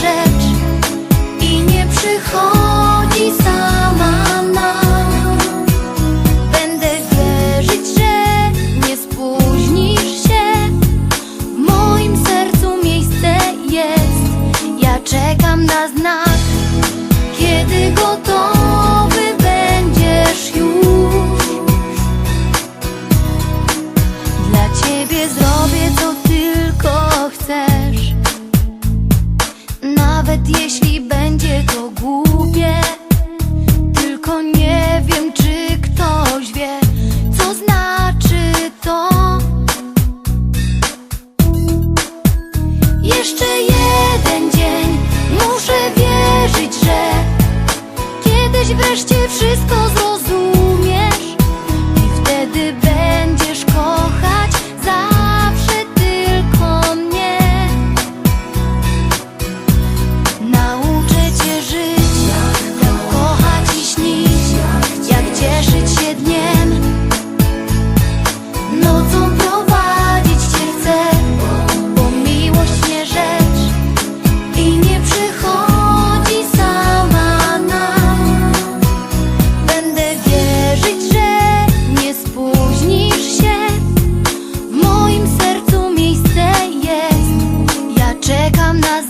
rzecz i nie przychodzi sama nam. Będę wierzyć, że nie spóźnisz się. W moim sercu miejsce jest. Ja czekam na znak, kiedy gotowy. nawet jeśli będzie to głupie Tylko nie wiem, czy ktoś wie, co znaczy to. Jeszcze jeden dzień, muszę wierzyć, że kiedyś wreszcie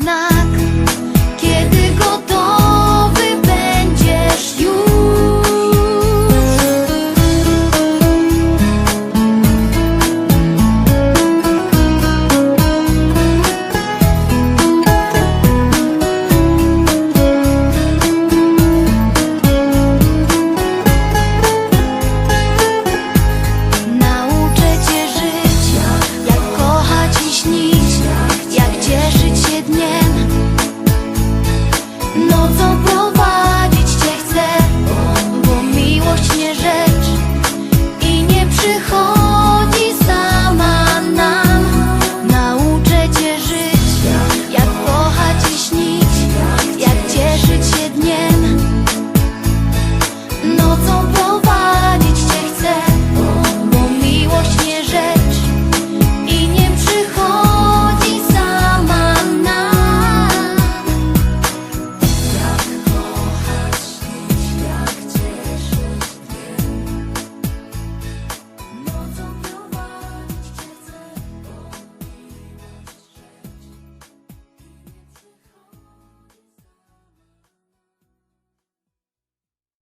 знаю.